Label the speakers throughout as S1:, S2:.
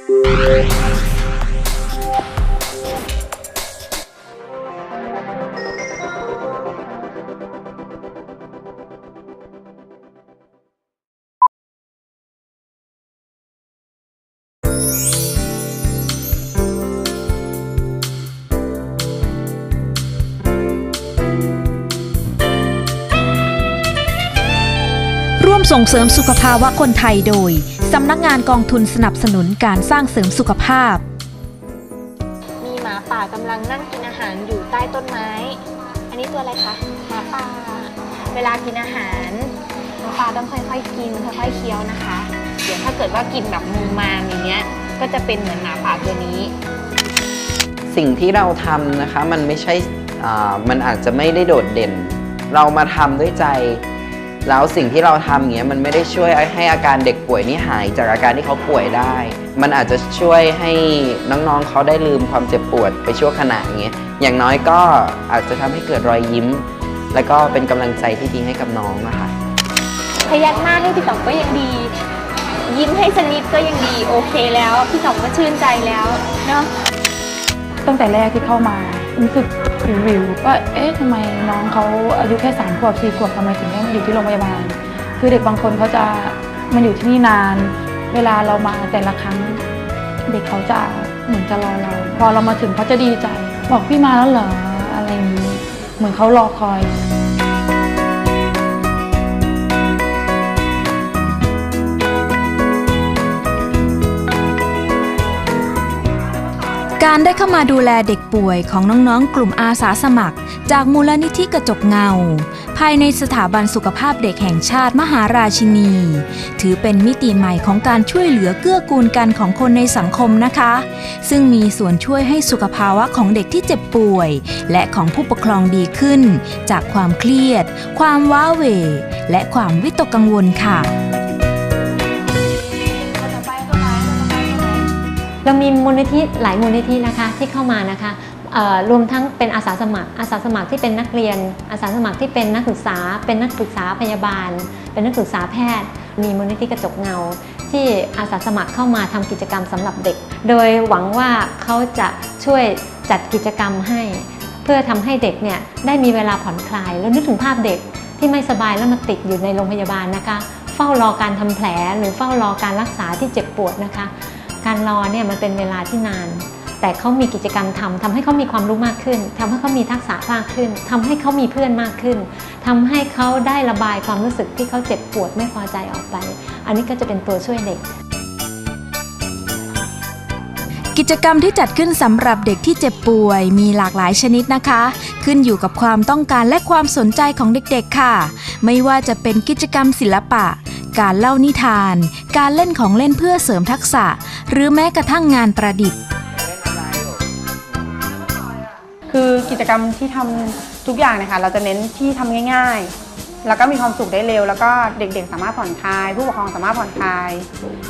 S1: ร่วมส่งเสริมสุขภาวะคนไทยโดย สำนักงานกองทุนสนับสนุนการสร้างเสริมสุขภาพ
S2: มีหมาป่ากำลังนั่งกินอาหารอยู่ใต้ต้นไม้ อันนี้ตัวอะไรคะ หมาป่า เวลากินอาหารหมาป่าต้องค่อยๆกินค่อยๆเคี้ยวนะคะ เดี๋ยวถ้าเกิดว่ากินแบบมูมามอย่างเงี้ย ก็จะเป็นเหมือนหมาป่าตัวนี้
S3: สิ่งที่เราทำนะคะมันไม่ใช่ อ่า มันอาจจะไม่ได้โดดเด่น เรามาทำด้วยใจ แล้วสิ่งที่เราทำอย่างเงี้ยมันไม่ได้ช่วยให้อาการเด็กป่วยนี่หายจากอาการที่เขาป่วยได้ มันอาจจะช่วยให้น้องๆเขาได้ลืมความเจ็บปวดไปชั่วขณะอย่างเงี้ยอย่างน้อยก็อาจจะทำให้เกิดรอยยิ้ม แล้วก็เป็นกำลังใจที่ดีให้กับน้องนะคะ
S2: พยักหน้าให้พี่ต๋องก็ยังดี ยิ้มให้สนิทก็ยังดีโอเคแล้ว พี่ต๋องก็ชื่นใจแล้วเนาะ
S4: ตั้งแต่แรกที่เข้ามารู้สึก วิววิวๆว่าเอ๊ะทำไมน้องเขาอายุแค่สามขวบสี่ขวบทำไมถึงได้มาอยู่ที่โรงพยาบาล คือเด็กบางคนเขาจะมาอยู่ที่นี่นาน เวลาเรามาแต่ละครั้ง เด็กเขาจะเหมือนจะรอเรา พอเรามาถึงเขาจะดีใจ บอกพี่มาแล้วเหรออะไรอย่างนี้เหมือนเขารอคอย
S1: การได้เข้ามาดูแลเด็กป่วยของน้องๆ กลุ่มอาสาสมัคร จากมูลนิธิกระจกเงา ภายในสถาบันสุขภาพเด็กแห่งชาติมหาราชินี ถือเป็นมิติใหม่ของการช่วยเหลือเกื้อกูลกันของคนในสังคมนะคะ ซึ่งมีส่วนช่วยให้สุขภาวะของเด็กที่เจ็บป่วย และของผู้ปกครองดีขึ้น จากความเครียด ความว้าเหวและความวิตกกังวลค่ะ
S5: เรามีมูลนิธิหลายมูลนิธินะคะที่เข้ามานะคะรวมทั้งเป็นอาสาสมัคร อาสาสมัครที่เป็นนักเรียน อาสาสมัครที่เป็นนักศึกษา เป็นนักศึกษาพยาบาล เป็นนักศึกษาแพทย์ มีมูลนิธิกระจกเงา ที่อาสาสมัครเข้ามาทำกิจกรรมสำหรับเด็ก โดยหวังว่าเขาจะช่วยจัดกิจกรรมให้ เพื่อทำให้เด็กเนี่ยได้มีเวลาผ่อนคลาย แล้วนึกถึงภาพเด็กที่ไม่สบายแล้วมาติดอยู่ในโรงพยาบาลนะคะ เฝ้ารอการทำแผลหรือเฝ้ารอการรักษาที่เจ็บปวดนะคะ การรอเนี่ยมันเป็นเวลาที่นาน แต่เขามีกิจกรรมทำทำให้เขามีความรู้มากขึ้นทำให้เขามีทักษะมากขึ้นทำให้เขามีเพื่อนมากขึ้นทำให้เขาได้ระบายความรู้สึกที่เขาเจ็บปวดไม่พอใจออกไป อันนี้ก็จะเป็นตัวช่วยเด็ก
S1: กิจกรรมที่จัดขึ้นสำหรับเด็กที่เจ็บป่วย มีหลากหลายชนิดนะคะ ขึ้นอยู่กับความต้องการและความสนใจของเด็กๆค่ะ ไม่ว่าจะเป็นกิจกรรมศิลปะ การเล่านิทาน การเล่นของเล่นเพื่อเสริมทักษะ หรือแม้กระทั่งงานประดิษฐ์
S6: คือกิจกรรมที่ทำทุกอย่างนะคะเราจะเน้นที่ทำง่าย ๆ แล้วก็มีความสุขได้เร็ว แล้วก็เด็กๆ สามารถผ่อนคลาย ผู้ปกครองสามารถผ่อนคลาย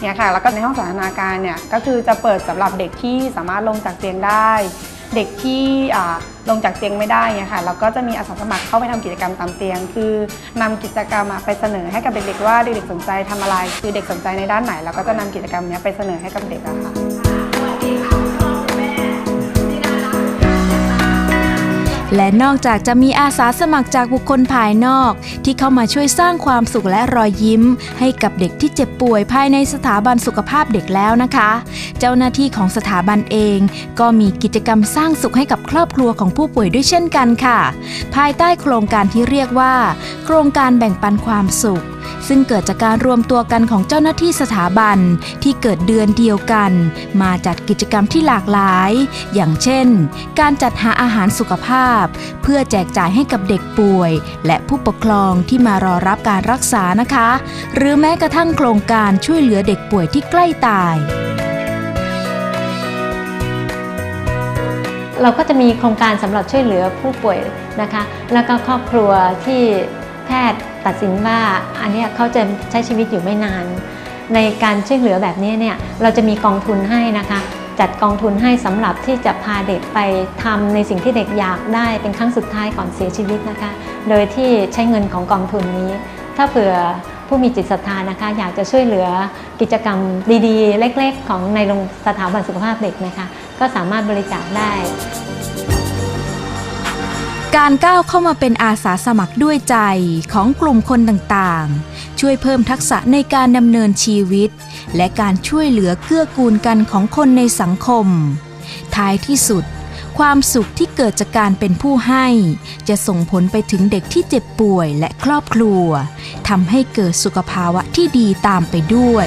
S6: เนี่ยค่ะ แล้วก็ในห้องสันทนาการเนี่ยก็คือจะเปิดสำหรับเด็กที่สามารถลงจากเตียงได้ เด็กที่ลงจากเตียงไม่ได้เนี่ยค่ะเราก็จะมีอาสาสมัครเข้าไปทำกิจกรรมตามเตียง คือนำกิจกรรมไปเสนอให้กับเด็กๆว่าเด็กๆสนใจทำอะไร คือเด็กสนใจในด้านไหนเราก็จะนำกิจกรรมนี้ไปเสนอให้กับเด็กอะค่ะ
S1: และนอกจากจะมีอาสาสมัครจากบุคคลภายนอก ที่เข้ามาช่วยสร้างความสุขและรอยยิ้ม ให้กับเด็กที่เจ็บป่วยภายในสถาบันสุขภาพเด็กแล้วนะคะ เจ้าหน้าที่ของสถาบันเอง ก็มีกิจกรรมสร้างสุขให้กับครอบครัวของผู้ป่วยด้วยเช่นกันค่ะ ภายใต้โครงการที่เรียกว่า โครงการแบ่งปันความสุขซึ่งเกิดจากการรวมตัวกันของเจ้าหน้าที่สถาบันที่เกิดเดือนเดียวกัน มาจัดกิจกรรมที่หลากหลาย อย่างเช่น การจัดหาอาหารสุขภาพเพื่อแจกจ่ายให้กับเด็กป่วย และผู้ปกครองที่มารอรับการรักษานะคะ หรือแม้กระทั่งโครงการช่วยเหลือเด็กป่วยที่ใกล้ตาย
S5: เราก็จะมีโครงการสำหรับช่วยเหลือผู้ป่วยนะคะ แล้วก็ครอบครัวที่แพทย์ตัดสินว่าอันนี้เขาจะใช้ชีวิตอยู่ไม่นาน ในการช่วยเหลือแบบนี้เนี่ยเราจะมีกองทุนให้นะคะ จัดกองทุนให้สำหรับที่จะพาเด็กไปทำในสิ่งที่เด็กอยากได้เป็นครั้งสุดท้ายก่อนเสียชีวิตนะคะ โดยที่ใช้เงินของกองทุนนี้ ถ้าเผื่อผู้มีจิตศรัทธานะคะ อยากจะช่วยเหลือกิจกรรมดีๆ เล็กๆ ของในโรงสถาบันสุขภาพเด็กนะคะ ก็สามารถบริจาคได้
S1: การก้าวเข้ามาเป็นอาสาสมัครด้วยใจของกลุ่มคนต่างๆ ช่วยเพิ่มทักษะในการดำเนินชีวิต และการช่วยเหลือเกื้อกูลกันของคนในสังคม ท้ายที่สุด ความสุขที่เกิดจากการเป็นผู้ให้ จะส่งผลไปถึงเด็กที่เจ็บป่วยและครอบครัวทำให้เกิดสุขภาวะที่ดีตามไปด้วย